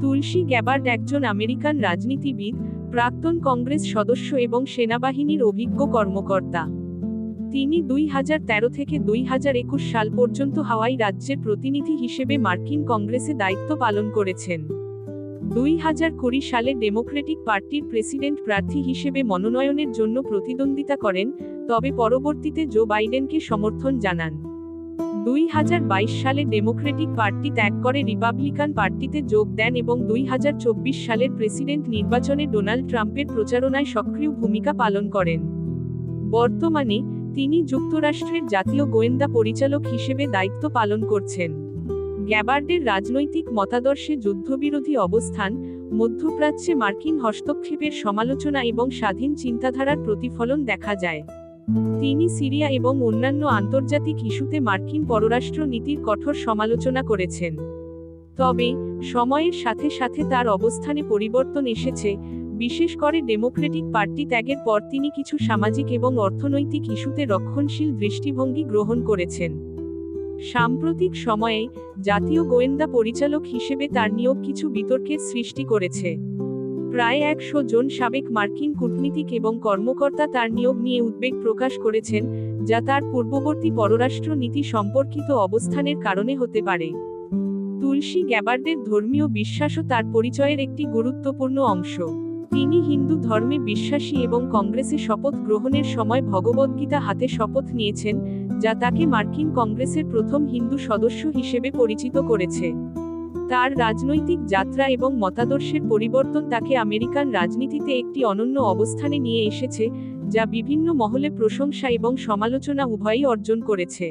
তুলসী Gabbard একজন American রাজনীতিবিদ, প্রাক্তন কংগ্রেস সদস্য এবং সেনাবাহিনীর অভিজ্ঞ কর্মকর্তা। তিনি দুই হাজার তেরো থেকে দুই হাজার একুশ সাল পর্যন্ত হাওয়াই রাজ্যের প্রতিনিধি হিসেবে মার্কিন কংগ্রেসে দায়িত্ব পালন করেছেন। দুই হাজার কুড়ি সালে ডেমোক্রেটিক পার্টির প্রেসিডেন্ট প্রার্থী হিসেবে মনোনয়নের জন্য প্রতিদ্বন্দ্বিতা করেন, তবে পরবর্তীতে জো বাইডেনকে সমর্থন জানান। দুই হাজার বাইশ সালে ডেমোক্রেটিক পার্টি ত্যাগ করে রিপাবলিকান পার্টিতে যোগ দেন এবং দুই হাজার চব্বিশ সালের প্রেসিডেন্ট নির্বাচনে ডোনাল্ড ট্রাম্পের প্রচারণায় সক্রিয় ভূমিকা পালন করেন। বর্তমানে, তিনি যুক্তরাষ্ট্রের জাতীয় গোয়েন্দা পরিচালক হিসেবে দায়িত্ব পালন করছেন। গ্যাবার্ডের রাজনৈতিক মতাদর্শে যুদ্ধবিরোধী অবস্থান, মধ্যপ্রাচ্যে মার্কিন হস্তক্ষেপের সমালোচনা এবং স্বাধীন চিন্তাধারার প্রতিফলন দেখা যায়। তিনি সিরিয়া এবং অন্যান্য আন্তর্জাতিক ইস্যুতে মার্কিন পররাষ্ট্র নীতির কঠোর সমালোচনা করেছেন। তবে, সময়ের সাথে সাথে তার অবস্থানে পরিবর্তন এসেছে, বিশেষ করে ডেমোক্রেটিক পার্টি ত্যাগের পর তিনি কিছু সামাজিক এবং অর্থনৈতিক ইস্যুতে রক্ষণশীল দৃষ্টিভঙ্গি গ্রহণ করেছেন। সাম্প্রতিক সময়ে, জাতীয় গোয়েন্দা পরিচালক হিসেবে তার নিয়োগ কিছু বিতর্কের সৃষ্টি করেছে। প্রায় একশো জন সাবেক মার্কিন কূটনীতিক এবং কর্মকর্তা তার নিয়োগ নিয়ে উদ্বেগ প্রকাশ করেছেন, যা তার পূর্ববর্তী পররাষ্ট্র নীতি সম্পর্কিত অবস্থানের কারণে হতে পারে। তুলসী গ্যাবার্ডের ধর্মীয় বিশ্বাসও তার পরিচয়ের একটি গুরুত্বপূর্ণ অংশ। তিনি হিন্দু ধর্মে বিশ্বাসী এবং কংগ্রেসে শপথ গ্রহণের সময় ভগবদ্গীতা হাতে শপথ নিয়েছেন, যা তাকে মার্কিন কংগ্রেসের প্রথম হিন্দু সদস্য হিসেবে পরিচিত করেছে। তার রাজনৈতিক যাত্রা এবং মতাদর্শের পরিবর্তন তাকে আমেরিকান রাজনীতিতে একটি অনন্য অবস্থানে নিয়ে এসেছে, যা বিভিন্ন মহলে প্রশংসা এবং সমালোচনা উভয়ই অর্জন করেছে।